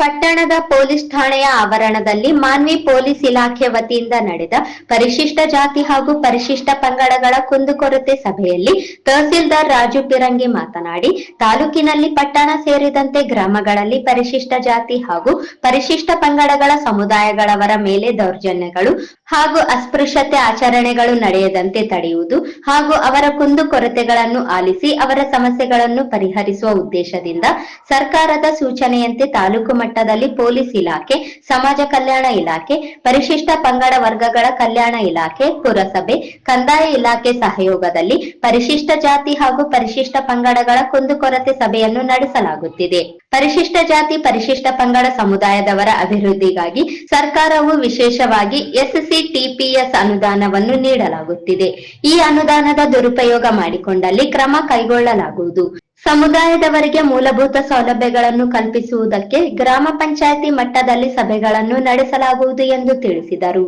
ಪಟ್ಟಣದ ಪೊಲೀಸ್ ಠಾಣೆಯ ಆವರಣದಲ್ಲಿ ಮಾನ್ವಿ ಪೊಲೀಸ್ ಇಲಾಖೆ ವತಿಯಿಂದ ನಡೆದ ಪರಿಶಿಷ್ಟ ಜಾತಿ ಹಾಗೂ ಪರಿಶಿಷ್ಟ ಪಂಗಡಗಳ ಕುಂದುಕೊರತೆ ಸಭೆಯಲ್ಲಿ ತಹಸೀಲ್ದಾರ್ ರಾಜು ಪಿರಂಗಿ ಮಾತನಾಡಿ, ತಾಲೂಕಿನಲ್ಲಿ ಪಟ್ಟಣ ಸೇರಿದಂತೆ ಗ್ರಾಮಗಳಲ್ಲಿ ಪರಿಶಿಷ್ಟ ಜಾತಿ ಹಾಗೂ ಪರಿಶಿಷ್ಟ ಪಂಗಡಗಳ ಸಮುದಾಯಗಳವರ ಮೇಲೆ ದೌರ್ಜನ್ಯಗಳು ಹಾಗೂ ಅಸ್ಪೃಶ್ಯತೆ ಆಚರಣೆಗಳು ನಡೆಯದಂತೆ ತಡೆಯುವುದು ಹಾಗೂ ಅವರ ಕುಂದುಕೊರತೆಗಳನ್ನು ಆಲಿಸಿ ಅವರ ಸಮಸ್ಯೆಗಳನ್ನು ಪರಿಹರಿಸುವ ಉದ್ದೇಶದಿಂದ ಸರ್ಕಾರದ ಸೂಚನೆಯಂತೆ ತಾಲೂಕು ಮಟ್ಟದಲ್ಲಿ ಪೊಲೀಸ್ ಇಲಾಖೆ, ಸಮಾಜ ಕಲ್ಯಾಣ ಇಲಾಖೆ, ಪರಿಶಿಷ್ಟ ಪಂಗಡ ವರ್ಗಗಳ ಕಲ್ಯಾಣ ಇಲಾಖೆ, ಪುರಸಭೆ, ಕಂದಾಯ ಇಲಾಖೆ ಸಹಯೋಗದಲ್ಲಿ ಪರಿಶಿಷ್ಟ ಜಾತಿ ಹಾಗೂ ಪರಿಶಿಷ್ಟ ಪಂಗಡಗಳ ಕುಂದುಕೊರತೆ ಸಭೆಯನ್ನು ನಡೆಸಲಾಗುತ್ತಿದೆ. ಪರಿಶಿಷ್ಟ ಜಾತಿ, ಪರಿಶಿಷ್ಟ ಪಂಗಡ ಸಮುದಾಯದವರ ಅಭಿವೃದ್ಧಿಗಾಗಿ ಸರ್ಕಾರವು ವಿಶೇಷವಾಗಿ ಎಸ್ಸಿ ಟಿಪಿಎಸ್ ಅನುದಾನವನ್ನು ನೀಡಲಾಗುತ್ತಿದೆ. ಈ ಅನುದಾನದ ದುರುಪಯೋಗ ಮಾಡಿಕೊಂಡಲ್ಲಿ ಕ್ರಮ ಕೈಗೊಳ್ಳಲಾಗುವುದು. ಸಮುದಾಯದವರಿಗೆ ಮೂಲಭೂತ ಸೌಲಭ್ಯಗಳನ್ನು ಕಲ್ಪಿಸುವುದಕ್ಕೆ ಗ್ರಾಮ ಪಂಚಾಯತಿ ಮಟ್ಟದಲ್ಲಿ ಸಭೆಗಳನ್ನು ನಡೆಸಲಾಗುವುದು ಎಂದು ತಿಳಿಸಿದರು.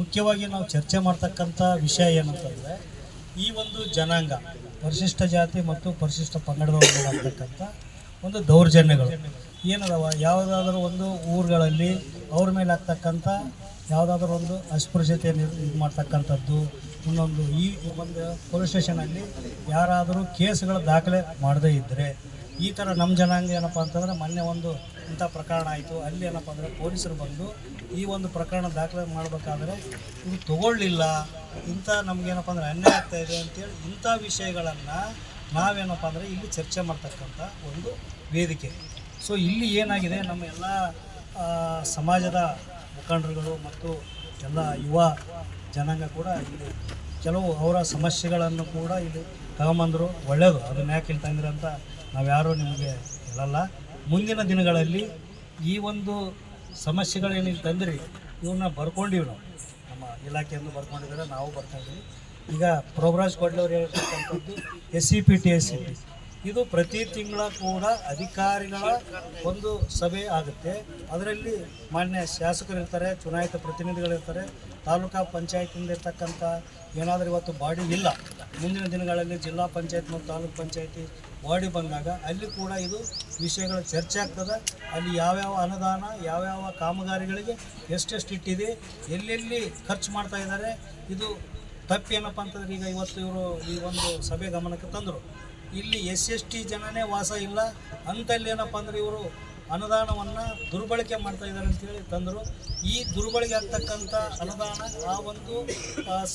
ಮುಖ್ಯವಾಗಿ ನಾವು ಚರ್ಚೆ ಮಾಡ್ತಕ್ಕಂಥ ವಿಷಯ ಏನಂತಂದ್ರೆ, ಈ ಒಂದು ಜನಾಂಗ, ಪರಿಶಿಷ್ಟ ಜಾತಿ ಮತ್ತು ಪರಿಶಿಷ್ಟ ಪಂಗಡದವರು ಆಗ್ತಕ್ಕಂಥ ಒಂದು ದೌರ್ಜನ್ಯಗಳು. ಏನದವ? ಯಾವುದಾದ್ರೂ ಒಂದು ಊರುಗಳಲ್ಲಿ ಅವ್ರ ಮೇಲೆ ಆಗ್ತಕ್ಕಂಥ ಯಾವುದಾದ್ರೂ ಒಂದು ಅಸ್ಪೃಶ್ಯತೆಯನ್ನು ಇದು ಮಾಡ್ತಕ್ಕಂಥದ್ದು ಇನ್ನೊಂದು ಈ ಒಂದು ಪೊಲೀಸ್ ಸ್ಟೇಷನಲ್ಲಿ ಯಾರಾದರೂ ಕೇಸ್ಗಳ ದಾಖಲೆ ಮಾಡದೇ ಇದ್ದರೆ ಈ ಥರ ನಮ್ಮ ಜನಾಂಗ ಏನಪ್ಪ ಅಂತಂದರೆ ಮೊನ್ನೆ ಒಂದು ಇಂಥ ಪ್ರಕರಣ ಆಯಿತು. ಅಲ್ಲಿ ಏನಪ್ಪ ಅಂದರೆ ಪೊಲೀಸರು ಬಂದು ಈ ಒಂದು ಪ್ರಕರಣ ದಾಖಲೆ ಮಾಡಬೇಕಾದ್ರೆ ಇದು ತಗೊಳ್ಳಿಲ್ಲ. ಇಂಥ ನಮಗೇನಪ್ಪ ಅಂದರೆ ಅನ್ಯಾಯ ಆಗ್ತಾ ಇದೆ ಅಂತೇಳಿ ಇಂಥ ವಿಷಯಗಳನ್ನು ನಾವೇನಪ್ಪ ಅಂದರೆ ಇಲ್ಲಿ ಚರ್ಚೆ ಮಾಡ್ತಕ್ಕಂಥ ಒಂದು ವೇದಿಕೆ. ಸೊ ಇಲ್ಲಿ ಏನಾಗಿದೆ? ನಮ್ಮ ಎಲ್ಲ ಸಮಾಜದ ಮುಖಂಡರುಗಳು ಮತ್ತು ಎಲ್ಲ ಯುವ ಜನಾಂಗ ಕೂಡ ಇಲ್ಲಿ ಕೆಲವು ಅವರ ಸಮಸ್ಯೆಗಳನ್ನು ಕೂಡ ಇಲ್ಲಿ ತಗೊಂಬಂದರು. ಒಳ್ಳೆಯದು ಅದನ್ನ ಯಾಕೆ ಇಲ್ಲಿ ತಂದಿರ ಅಂತ ನಾವ್ಯಾರೂ ನಿಮಗೆ ಹೇಳಲ್ಲ. ಮುಂದಿನ ದಿನಗಳಲ್ಲಿ ಈ ಒಂದು ಸಮಸ್ಯೆಗಳೇನು ಇಲ್ಲಿ ತಂದ್ರಿ ಇವನ್ನ ಬರ್ಕೊಂಡಿವಿ ನಾವು. ನಮ್ಮ ಇಲಾಖೆಯನ್ನು ಬರ್ಕೊಂಡಿದ್ದಾರೆ ನಾವು ಬರ್ತಾಯಿದ್ವಿ ಈಗ ಪ್ರೋಗ್ರಾಜ್ ಕೊಡ್ಲವ್ರು ಹೇಳ್ತಕ್ಕಂಥದ್ದು S C P T S C P ಇದು ಪ್ರತಿ ತಿಂಗಳ ಕೂಡ ಅಧಿಕಾರಿಗಳ ಒಂದು ಸಭೆ ಆಗುತ್ತೆ. ಅದರಲ್ಲಿ ಮಾನ್ಯ ಶಾಸಕರು ಇರ್ತಾರೆ ಚುನಾಯಿತ ಪ್ರತಿನಿಧಿಗಳಿರ್ತಾರೆ. ತಾಲೂಕಾ ಪಂಚಾಯತಿಂದ ಇರ್ತಕ್ಕಂಥ ಏನಾದರೂ ಇವತ್ತು ಬಾಡಿ ಇಲ್ಲ. ಮುಂದಿನ ದಿನಗಳಲ್ಲಿ ಜಿಲ್ಲಾ ಪಂಚಾಯತ್ ಮತ್ತು ತಾಲೂಕು ಪಂಚಾಯತಿ ಬಾಡಿ ಬಂದಾಗ ಅಲ್ಲಿ ಕೂಡ ಇದು ವಿಷಯಗಳ ಚರ್ಚೆ ಆಗ್ತದೆ. ಅಲ್ಲಿ ಯಾವ್ಯಾವ ಅನುದಾನ, ಯಾವ್ಯಾವ ಕಾಮಗಾರಿಗಳಿಗೆ ಎಷ್ಟೆಷ್ಟು ಇಟ್ಟಿದೆ, ಎಲ್ಲೆಲ್ಲಿ ಖರ್ಚು ಮಾಡ್ತಾ ಇದ್ದಾರೆ, ಇದು ತಪ್ಪೇನಪ್ಪ ಅಂತಂದ್ರೆ ಈಗ ಇವತ್ತು ಇವರು ಈ ಒಂದು ಸಭೆ ಗಮನಕ್ಕೆ ತಂದರು. ಇಲ್ಲಿ ಎಸ್ ಎಸ್ ಟಿ ಜನನೇ ವಾಸ ಇಲ್ಲ. ಅಂತಲ್ಲಿ ಏನಪ್ಪ ಅಂದ್ರೆ ಇವರು ಅನುದಾನವನ್ನು ದುರ್ಬಳಕೆ ಮಾಡ್ತಾ ಇದ್ದಾರೆ ಅಂತೇಳಿ ತಂದರು. ಈ ದುರ್ಬಳಕೆ ಆಗ್ತಕ್ಕಂಥ ಅನುದಾನ ಆ ಒಂದು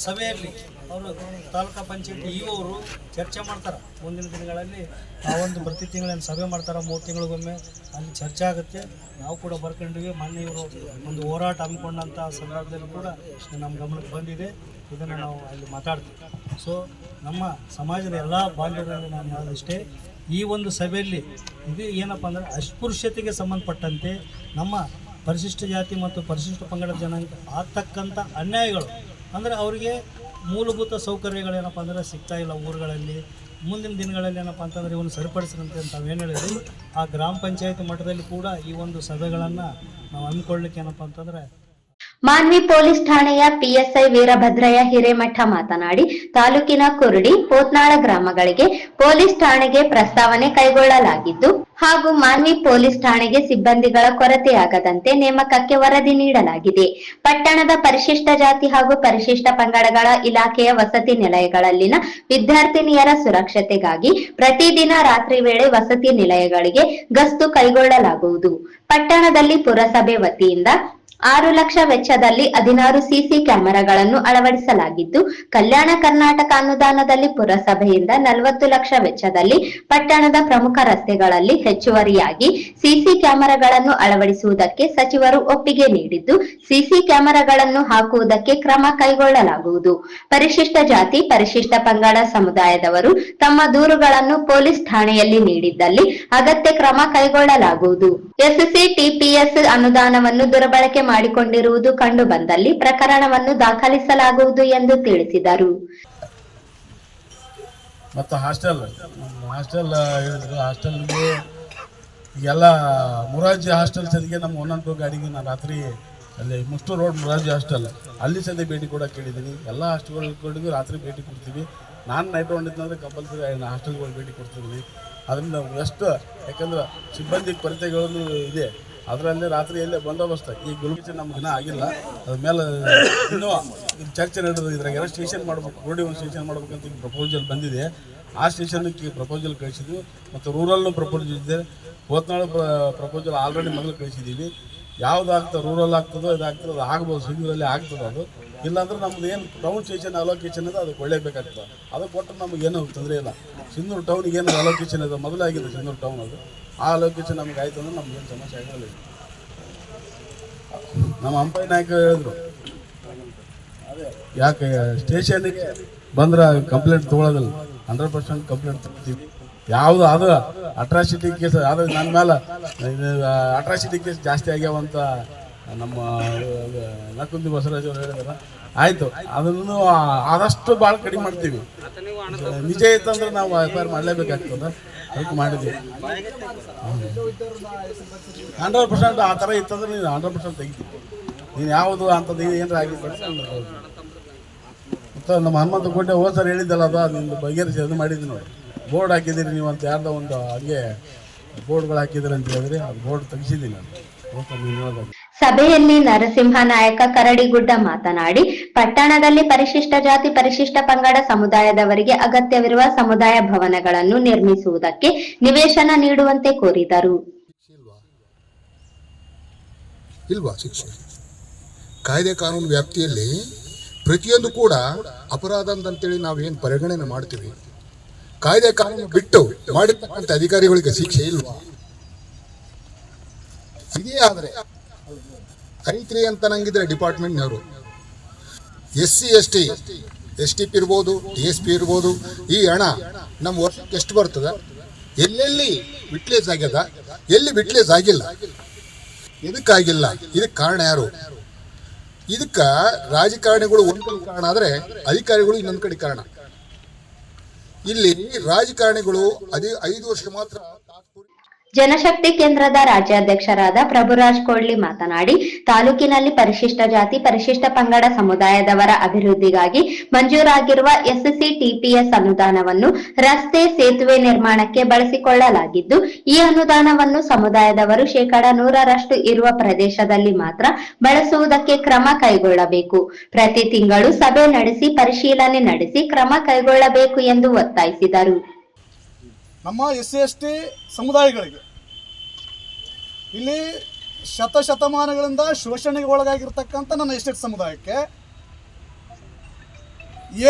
ಸಭೆಯಲ್ಲಿ ಅವರು ತಾಲೂಕಾ ಪಂಚಾಯತಿ ಅವರು ಚರ್ಚೆ ಮಾಡ್ತಾರೆ. ಮುಂದಿನ ದಿನಗಳಲ್ಲಿ ಆ ಒಂದು ಪ್ರತಿ ತಿಂಗಳೇನು ಸಭೆ ಮಾಡ್ತಾರೆ, ಮೂರು ತಿಂಗಳಿಗೊಮ್ಮೆ ಅಲ್ಲಿ ಚರ್ಚೆ ಆಗುತ್ತೆ. ನಾವು ಕೂಡ ಬರ್ಕೊಂಡಿವಿ. ಮೊನ್ನೆ ಇವರು ಒಂದು ಹೋರಾಟ ಹಮ್ಮಿಕೊಂಡಂಥ ಸಂದರ್ಭದಲ್ಲಿ ಕೂಡ ನಮ್ಮ ಗಮನಕ್ಕೆ ಬಂದಿದೆ. ಇದನ್ನು ನಾವು ಅಲ್ಲಿ ಮಾತಾಡ್ತೀವಿ. ಸೊ ನಮ್ಮ ಸಮಾಜದ ಎಲ್ಲ ಬಾಂಧವ್ಯರಲ್ಲಿ ನಾನು ಹೇಳೋದಿಷ್ಟೇ ಈ ಒಂದು ಸಭೆಯಲ್ಲಿ ಇದು ಏನಪ್ಪ ಅಂದರೆ ಅಸ್ಪೃಶ್ಯತೆಗೆ ಸಂಬಂಧಪಟ್ಟಂತೆ ನಮ್ಮ ಪರಿಶಿಷ್ಟ ಜಾತಿ ಮತ್ತು ಪರಿಶಿಷ್ಟ ಪಂಗಡ ಜನಾಂಗ ಆಗ್ತಕ್ಕಂಥ ಅನ್ಯಾಯಗಳು. ಅಂದರೆ ಅವರಿಗೆ ಮೂಲಭೂತ ಸೌಕರ್ಯಗಳೇನಪ್ಪ ಅಂದರೆ ಸಿಗ್ತಾ ಇಲ್ಲ ಊರುಗಳಲ್ಲಿ. ಮುಂದಿನ ದಿನಗಳಲ್ಲಿ ಏನಪ್ಪ ಅಂತಂದರೆ ಇವನು ಸರಿಪಡಿಸಿದಂತೆ ಅಂತ ಏನು ಹೇಳಿದ್ವಿ. ಆ ಗ್ರಾಮ ಪಂಚಾಯತ್ ಮಟ್ಟದಲ್ಲಿ ಕೂಡ ಈ ಒಂದು ಸಭೆಗಳನ್ನು ನಾವು ಹಮ್ಮಿಕೊಳ್ಳಿಕ್ಕೆ ಏನಪ್ಪ ಅಂತಂದರೆ ಮಾನ್ವಿ ಪೊಲೀಸ್ ಠಾಣೆಯ ಪಿಎಸ್ಐ ವೀರಭದ್ರಯ್ಯ ಹಿರೇಮಠ ಮಾತನಾಡಿ, ತಾಲೂಕಿನ ಕುರುಡಿ ಪೋತ್ನಾಳ ಗ್ರಾಮಗಳಿಗೆ ಪೊಲೀಸ್ ಠಾಣೆಗೆ ಪ್ರಸ್ತಾವನೆ ಕೈಗೊಳ್ಳಲಾಗಿದ್ದು, ಹಾಗೂ ಮಾನ್ವಿ ಪೊಲೀಸ್ ಠಾಣೆಗೆ ಸಿಬ್ಬಂದಿಗಳ ಕೊರತೆಯಾಗದಂತೆ ನೇಮಕಕ್ಕೆ ವರದಿ ನೀಡಲಾಗಿದೆ. ಪಟ್ಟಣದ ಪರಿಶಿಷ್ಟ ಜಾತಿ ಹಾಗೂ ಪರಿಶಿಷ್ಟ ಪಂಗಡಗಳ ಇಲಾಖೆಯ ವಸತಿ ನಿಲಯಗಳಲ್ಲಿನ ವಿದ್ಯಾರ್ಥಿನಿಯರ ಸುರಕ್ಷತೆಗಾಗಿ ಪ್ರತಿದಿನ ರಾತ್ರಿ ವೇಳೆ ವಸತಿ ನಿಲಯಗಳಿಗೆ ಗಸ್ತು ಕೈಗೊಳ್ಳಲಾಗುವುದು. ಪಟ್ಟಣದಲ್ಲಿ ಪುರಸಭೆ ವತಿಯಿಂದ ಆರು ಲಕ್ಷ ವೆಚ್ಚದಲ್ಲಿ ಹದಿನಾರು ಸಿಸಿ ಕ್ಯಾಮೆರಾಗಳನ್ನು ಅಳವಡಿಸಲಾಗಿದ್ದು, ಕಲ್ಯಾಣ ಕರ್ನಾಟಕ ಅನುದಾನದಲ್ಲಿ ಪುರಸಭೆಯಿಂದ ನಲವತ್ತು ಲಕ್ಷ ವೆಚ್ಚದಲ್ಲಿ ಪಟ್ಟಣದ ಪ್ರಮುಖ ರಸ್ತೆಗಳಲ್ಲಿ ಹೆಚ್ಚುವರಿಯಾಗಿ ಸಿಸಿ ಕ್ಯಾಮೆರಾಗಳನ್ನು ಅಳವಡಿಸುವುದಕ್ಕೆ ಸಚಿವರು ಒಪ್ಪಿಗೆ ನೀಡಿದ್ದು, ಸಿಸಿ ಕ್ಯಾಮೆರಾಗಳನ್ನು ಹಾಕುವುದಕ್ಕೆ ಕ್ರಮ ಕೈಗೊಳ್ಳಲಾಗುವುದು. ಪರಿಶಿಷ್ಟ ಜಾತಿ, ಪರಿಶಿಷ್ಟ ಪಂಗಡ ಸಮುದಾಯದವರು ತಮ್ಮ ದೂರುಗಳನ್ನು ಪೊಲೀಸ್ ಠಾಣೆಯಲ್ಲಿ ನೀಡಿದ್ದಲ್ಲಿ ಅಗತ್ಯ ಕ್ರಮ ಕೈಗೊಳ್ಳಲಾಗುವುದು. ಎಸ್ಸಿ ಟಿಪಿಎಸ್ ಅನುದಾನವನ್ನು ದುರ್ಬಳಕೆ ಮಾಡಿಕೊಂಡಿರುವುದು ಕಂಡು ಬಂದಲ್ಲಿ ಪ್ರಕರಣವನ್ನು ದಾಖಲಿಸಲಾಗುವುದು ಎಂದು ತಿಳಿಸಿದರು. ಮತ್ತು ಹಾಸ್ಟೆಲ್ ಹಾಸ್ಟೆಲ್, ಹೇಳಿದ್ರು ಹಾಸ್ಟೆಲ್ಗೆ ಎಲ್ಲ ಹಾಸ್ಟೆಲ್ ಸದಿಗೆ ನಮ್ಮ ಒಂದೊಂದು ಗಾಡಿಗೆ ನಾನು ರಾತ್ರಿ ಅಲ್ಲಿ ಮುಷ್ಟು ರೋಡ್ ಮುರಾಜಿ ಹಾಸ್ಟೆಲ್. ಅಲ್ಲಿ ಸದ್ಯ ಭೇಟಿ ಕೂಡ ಕೇಳಿದ್ದೀನಿ. ಎಲ್ಲ ಹಾಸ್ಟೆಲ್ಗಳಿಗೂ ರಾತ್ರಿ ಭೇಟಿ ಕೊಡ್ತೀವಿ. ನಾನು ನೈಟ್ ಹೊಂಡಿದ್ದಂದ್ರೆ ಕಂಪಲ್ಸರಿ ಹಾಸ್ಟೆಲ್ಗಳು ಭೇಟಿ ಕೊಡ್ತಿದ್ದೀನಿ. ಅದರಿಂದ ಎಷ್ಟು, ಯಾಕಂದ್ರೆ ಸಿಬ್ಬಂದಿ ಕೊರತೆಗಳನ್ನು ಇದೆ. ಅದರಲ್ಲಿ ರಾತ್ರಿಯಲ್ಲೇ ಬಂದೋಬಸ್ತ. ಈ ಗುಲ್ಬರ್ಗ ನಮ್ಗೆ ಇನ್ನೂ ಆಗಿಲ್ಲ. ಅದ್ರ ಮೇಲೆ ಇನ್ನೂ ಚರ್ಚೆ ನಡೆದು ಇದ್ರಾಗ ಎಲ್ಲ ಸ್ಟೇಷನ್ ಮಾಡ್ಬೇಕು ರೋಡಿ ಒಂದು ಸ್ಟೇಷನ್ ಮಾಡ್ಬೇಕಂತ ಈಗ ಪ್ರಪೋಸಲ್ ಬಂದಿದೆ. ಆ ಸ್ಟೇಷನ್ಗೆ ಪ್ರಪೋಸಲ್ ಕಳಿಸಿದ್ವಿ. ಮತ್ತು ರೂರಲ್ಲು ಪ್ರಪೋಸಲ್ ಇದೆ. ಹೋತ್ನಾಳು ಪ್ರಪೋಸಲ್ ಆಲ್ರೆಡಿ ಮೊದಲು ಕಳಿಸಿದ್ದೀವಿ ಯಾವ್ದು ಆಗ್ತದೆ ರೂರಲ್ ಆಗ್ತದೋ ಇದಾಗ್ತದೋ ಅದು ಆಗ್ಬೋದು, ಸಿಂಧೂರಲ್ಲಿ ಆಗ್ತದೆ ಅದು. ಇಲ್ಲಾಂದ್ರೆ ನಮ್ದು ಏನು ಟೌನ್ ಸ್ಟೇಷನ್ ಅಲೋಕೇಶನ್ ಇದೆ ಅದಕ್ಕೆ ಒಳ್ಳೇಬೇಕಾಗ್ತದೆ ಅದು ಕೊಟ್ಟರೆ ನಮಗೇನು ತೊಂದರೆ ಇಲ್ಲ. ಸಿಂಧೂರು ಟೌನಿಗೆ ಏನು ಅಲೋಕೇಶನ್ ಇದೆ. ಮೊದಲಾಗಿದೆ ಸಿಂಧೂರು ಟೌನ್ ಅದು. ಆ ಲೊಕೇಶನ್ ನಮ್ಗೆ ಆಯ್ತು ಅಂದ್ರೆ ನಮ್ಗೆ ಏನು ಸಮಸ್ಯೆ ಆಗಲ್ಲ ನಮ್ಮ ಅಂಪೈ ನಾಯಕ ಹೇಳಿದ್ರು. ಯಾಕೆ ಸ್ಟೇಷನ್ಗೆ ಬಂದ್ರೆ ಕಂಪ್ಲೇಂಟ್ ತೊಗೊಳೋದಿಲ್ಲ. ಹಂಡ್ರೆಡ್ ಪರ್ಸೆಂಟ್ ಕಂಪ್ಲೇಂಟ್ ತಗೊಳ್ತೀವಿ. ಯಾವುದು ಅದು ಅಟ್ರಾಸಿಟಿ ಕೇಸ್ ಅದು ನನ್ನ ಮೇಲೆ ಅಟ್ರಾಸಿಟಿ ಕೇಸ್ ಜಾಸ್ತಿ ಆಗ್ಯಾವಂತ ನಮ್ಮ ನಕುಂದಿ ಬಸವರಾಜ್ ಅವರು ಹೇಳಿದಾರ. ಆಯಿತು ಅದನ್ನು ಆದಷ್ಟು ಭಾಳ ಕಡಿಮೆ ಮಾಡ್ತೀವಿ. ನಿಜ ಇತ್ತಂದ್ರೆ ನಾವು ಎಫ್ ಐ ಆರ್ ಮಾಡಲೇಬೇಕಾಗ್ತದೆ. ಅದಕ್ಕೆ ಮಾಡಿದ್ವಿ ಹಂಡ್ರೆಡ್ ಪರ್ಸೆಂಟ್ ಆ ಥರ ಇತ್ತಂದ್ರೆ ನೀನು ಹಂಡ್ರೆಡ್ ಪರ್ಸೆಂಟ್ ತೆಗಿತೀವಿ ನೀನು ಯಾವುದು ಅಂಥದ್ದು ಏನಾರ ಆಗಿ ಮತ್ತು ನಮ್ಮ ಹನುಮಂತ ಕೋಟೆ ಹೋದ ಸರ್ ಹೇಳಿದ್ದಲ್ಲ ಅದು ನಿಮ್ದು ಬಗೆಹರಿಸಿ ಅದು ಮಾಡಿದ್ವಿ ನೋಡಿ. ಬೋರ್ಡ್ ಹಾಕಿದ್ದೀರಿ ನೀವು ಅಂತ ಯಾರ್ದೋ ಒಂದು ಹಂಗೆ ಬೋರ್ಡ್ಗಳು ಹಾಕಿದ್ದೀರಿ ಅಂತ ಹೇಳಿದ್ರಿ ಅದು ಬೋರ್ಡ್ ತೆಗಿಸಿದ್ದೀನಿ ನಾನು. ಸಲ ನೀನು ಹೇಳ್ದಾಗ ಸಭೆಯಲ್ಲಿ ನರಸಿಂಹ ನಾಯಕ ಕರಡಿಗುಡ್ಡ ಮಾತನಾಡಿ, ಪಟ್ಟಣದಲ್ಲಿ ಪರಿಶಿಷ್ಟ ಜಾತಿ, ಪರಿಶಿಷ್ಟ ಪಂಗಡ ಸಮುದಾಯದವರಿಗೆ ಅಗತ್ಯವಿರುವ ಸಮುದಾಯ ಭವನಗಳನ್ನು ನಿರ್ಮಿಸುವುದಕ್ಕೆ ನಿವೇಶನ ನೀಡುವಂತೆ ಕೋರಿದರು. ಕಾಯ್ದೆ ಕಾನೂನು ವ್ಯಾಪ್ತಿಯಲ್ಲಿ ಪ್ರತಿಯೊಂದು ಕೂಡ ಅಪರಾಧ ಅಂತಂತೇಳಿ ನಾವೇನು ಪರಿಗಣನೆ ಮಾಡ್ತೀವಿ. ಕಾಯ್ದೆ ಕಾನೂನು ಬಿಟ್ಟು ಮಾಡಿರ್ತಕ್ಕಂಥ ಅಧಿಕಾರಿಗಳಿಗೆ ಶಿಕ್ಷೆ ಇಲ್ವಾ? ಇದೇ ಆದರೆ ಐತ್ರಿ ಅಂತ ನಂಗಿದ್ರೆ ಡಿಪಾರ್ಟ್ಮೆಂಟ್ನವರು. S C, S T S T P ಇರ್ಬೋದು, ಟಿ ಎಸ್ ಪಿ ಇರ್ಬೋದು, ಈ ಹಣ ನಮ್ಮ ವರ್ಷಕ್ಕೆ ಎಷ್ಟು ಬರ್ತದೆ? ಎಲ್ಲೆಲ್ಲಿ ವಿಟ್ಲೇಸ್ ಆಗ್ಯದ? ಎಲ್ಲಿ ವಿಟ್ಲೇಸ್ ಆಗಿಲ್ಲ? ಇದಕ್ಕಾಗಿಲ್ಲ ಇದಕ್ಕೆ ಕಾರಣ ಯಾರು? ಇದಕ್ಕ ರಾಜಕಾರಣಿಗಳು ಒಂದು ಕಾರಣ ಆದರೆ ಅಧಿಕಾರಿಗಳು ಇನ್ನೊಂದು ಕಡೆ ಕಾರಣ. ಇಲ್ಲಿ ರಾಜಕಾರಣಿಗಳು ಅದೇ ಐದು ವರ್ಷ ಮಾತ್ರ ಜನಶಕ್ತಿ ಕೇಂದ್ರದ ರಾಜ್ಯಾಧ್ಯಕ್ಷರಾದ ಪ್ರಭುರಾಜ್ ಕೋಡ್ಲಿ ಮಾತನಾಡಿ, ತಾಲೂಕಿನಲ್ಲಿ ಪರಿಶಿಷ್ಟ ಜಾತಿ, ಪರಿಶಿಷ್ಟ ಪಂಗಡ ಸಮುದಾಯದವರ ಅಭಿವೃದ್ಧಿಗಾಗಿ ಮಂಜೂರಾಗಿರುವ ಎಸ್ಎಸ್ಸಿ ಟಿಪಿಎಸ್ ಅನುದಾನವನ್ನು ರಸ್ತೆ ಸೇತುವೆ ನಿರ್ಮಾಣಕ್ಕೆ ಬಳಸಿಕೊಳ್ಳಲಾಗಿದ್ದು, ಈ ಅನುದಾನವನ್ನು ಸಮುದಾಯದವರು ಶೇಕಡ ನೂರರಷ್ಟು ಇರುವ ಪ್ರದೇಶದಲ್ಲಿ ಮಾತ್ರ ಬಳಸುವುದಕ್ಕೆ ಕ್ರಮ ಕೈಗೊಳ್ಳಬೇಕು. ಪ್ರತಿ ತಿಂಗಳು ಸಭೆ ನಡೆಸಿ ಪರಿಶೀಲನೆ ನಡೆಸಿ ಕ್ರಮ ಕೈಗೊಳ್ಳಬೇಕು ಎಂದು ಒತ್ತಾಯಿಸಿದರು. ನಮ್ಮ ಎಸ್ ಸಿ ಎಸ್ ಟಿ ಸಮುದಾಯಗಳಿಗೆ ಇಲ್ಲಿ ಶತಶತಮಾನಗಳಿಂದ ಶೋಷಣೆಗೆ ಒಳಗಾಗಿರ್ತಕ್ಕಂಥ ನನ್ನ ಎಸ್ಟೇಟ್ ಸಮುದಾಯಕ್ಕೆ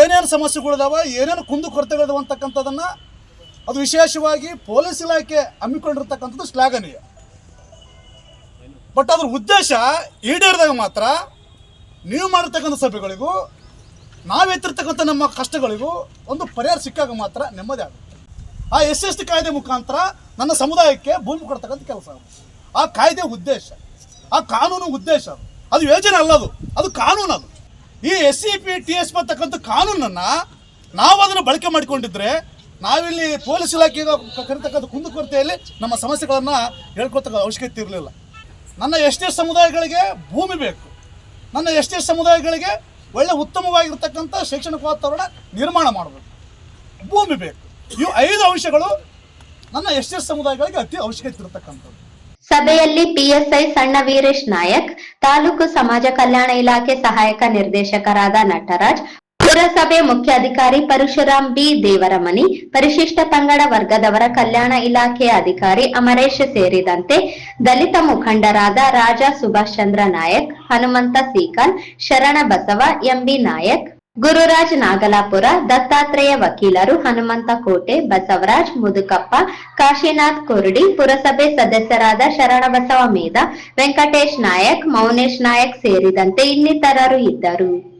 ಏನೇನು ಸಮಸ್ಯೆಗಳಿದಾವ, ಏನೇನು ಕುಂದುಕೊರತೆಗಳಿದಾವ ಅಂತಕ್ಕಂಥದ್ದನ್ನು ಅದು ವಿಶೇಷವಾಗಿ ಪೊಲೀಸ್ ಇಲಾಖೆ ಹಮ್ಮಿಕೊಂಡಿರ್ತಕ್ಕಂಥದ್ದು ಶ್ಲಾಘನೀಯ ಬಟ್ ಅದ್ರ ಉದ್ದೇಶ ಈಡೇರಿದಾಗ ಮಾತ್ರ ನೀವು ಮಾಡಿರ್ತಕ್ಕಂಥ ಸಭೆಗಳಿಗೂ ನಾವೆತ್ತಿರ್ತಕ್ಕಂಥ ನಮ್ಮ ಕಷ್ಟಗಳಿಗೂ ಒಂದು ಪರಿಹಾರ ಸಿಕ್ಕಾಗ ಮಾತ್ರ ನೆಮ್ಮದಿ ಆಗುತ್ತೆ ಆ ಎಸ್ ಎಸ್ ಟಿ ಕಾಯ್ದೆ ಮುಖಾಂತರ ನನ್ನ ಸಮುದಾಯಕ್ಕೆ ಭೂಮಿ ಕೊಡ್ತಕ್ಕಂಥ ಕೆಲಸ ಅದು. ಆ ಕಾಯ್ದೆ ಉದ್ದೇಶ, ಆ ಕಾನೂನು ಉದ್ದೇಶ ಅದು. ಯೋಜನೆ ಅಲ್ಲ ಅದು. ಅದು ಕಾನೂನು ಅದು. ಈ S C P T S ಬರ್ತಕ್ಕಂಥ ಕಾನೂನನ್ನು ನಾವು ಅದನ್ನು ಬಳಕೆ ಮಾಡಿಕೊಂಡಿದ್ರೆ ನಾವಿಲ್ಲಿ ಪೊಲೀಸ್ ಇಲಾಖೆಗೆ ಕರಿತಕ್ಕಂಥ ಕುಂದುಕೊರತೆಯಲ್ಲಿ ನಮ್ಮ ಸಮಸ್ಯೆಗಳನ್ನು ಹೇಳ್ಕೊತಕ್ಕ ಅವಶ್ಯಕತೆ ಇರಲಿಲ್ಲ. ನನ್ನ ಎಷ್ಟೇ ಸಮುದಾಯಗಳಿಗೆ ಭೂಮಿ ಬೇಕು. ನನ್ನ ಎಷ್ಟೇ ಸಮುದಾಯಗಳಿಗೆ ಒಳ್ಳೆ ಉತ್ತಮವಾಗಿರ್ತಕ್ಕಂಥ ಶೈಕ್ಷಣಿಕ ವಾತಾವರಣ ನಿರ್ಮಾಣ ಮಾಡಬೇಕು. ಭೂಮಿ ಬೇಕು. ಇವು ಐದು ಅಂಶಗಳು ನನ್ನ ಎಷ್ಟೇ ಸಮುದಾಯಗಳಿಗೆ ಅತಿ ಅವಶ್ಯಕತೆ ಇರತಕ್ಕಂಥದ್ದು. ಸಭೆಯಲ್ಲಿ ಪಿಎಸ್ಐ ಸಣ್ಣ ವೀರೇಶ್ ನಾಯಕ್, ತಾಲೂಕು ಸಮಾಜ ಕಲ್ಯಾಣ ಇಲಾಖೆ ಸಹಾಯಕ ನಿರ್ದೇಶಕರಾದ ನಟರಾಜ್, ಪುರಸಭೆ ಮುಖ್ಯಾಧಿಕಾರಿ ಪರಶುರಾಮ್ ಬಿ. ದೇವರಮನಿ, ಪರಿಶಿಷ್ಟ ಪಂಗಡ ವರ್ಗದವರ ಕಲ್ಯಾಣ ಇಲಾಖೆಯ ಅಧಿಕಾರಿ ಅಮರೇಶ್ ಸೇರಿದಂತೆ ದಲಿತ ಮುಖಂಡರಾದ ರಾಜಾ ಸುಭಾಷ್ ಚಂದ್ರ ನಾಯಕ್, ಹನುಮಂತ ಸೀಕಲ್ ಶರಣ ಬಸವ, ಎಂಬಿ ನಾಯಕ್ ಗುರುರಾಜ್ ನಾಗಲಾಪುರ, ದತ್ತಾತ್ರೇಯ ವಕೀಲರು ಹನುಮಂತ ಕೋಟೆ ಬಸವರಾಜ್ ಮುದುಕಪ್ಪ, ಕಾಶಿನಾಥ್ ಕುರುಡಿ, ಪುರಸಭೆ ಸದಸ್ಯರಾದ ಶರಣಬಸವ ಮೇಧ ವೆಂಕಟೇಶ್ ನಾಯಕ್, ಮೌನೇಶ್ ನಾಯಕ್ ಸೇರಿದಂತೆ ಇನ್ನಿತರರು ಇದ್ದರು.